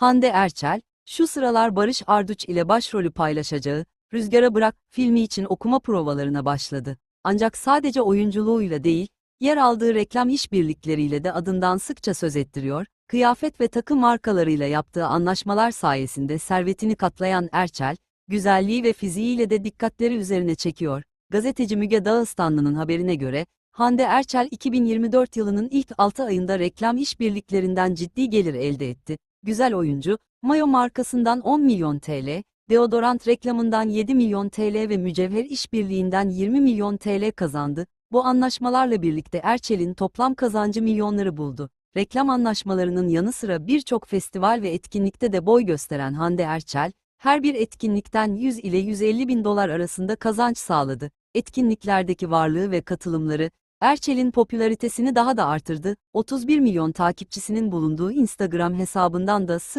Hande Erçel, şu sıralar Barış Arduç ile başrolü paylaşacağı Rüzgara Bırak filmi için okuma provalarına başladı. Ancak sadece oyunculuğuyla değil, yer aldığı reklam işbirlikleriyle de adından sıkça söz ettiriyor, kıyafet ve takım markalarıyla yaptığı anlaşmalar sayesinde servetini katlayan Erçel, güzelliği ve fiziğiyle de dikkatleri üzerine çekiyor. Gazeteci Müge Dağıstanlı'nın haberine göre, Hande Erçel 2024 yılının ilk 6 ayında reklam işbirliklerinden ciddi gelir elde etti. Güzel oyuncu, Mayo markasından 10 milyon TL, deodorant reklamından 7 milyon TL ve mücevher işbirliğinden 20 milyon TL kazandı. Bu anlaşmalarla birlikte Erçel'in toplam kazancı milyonları buldu. Reklam anlaşmalarının yanı sıra birçok festival ve etkinlikte de boy gösteren Hande Erçel, her bir etkinlikten 100 ile 150 bin dolar arasında kazanç sağladı. Etkinliklerdeki varlığı ve katılımları, Erçel'in popülaritesini daha da artırdı. 31 milyon takipçisinin bulunduğu Instagram hesabından da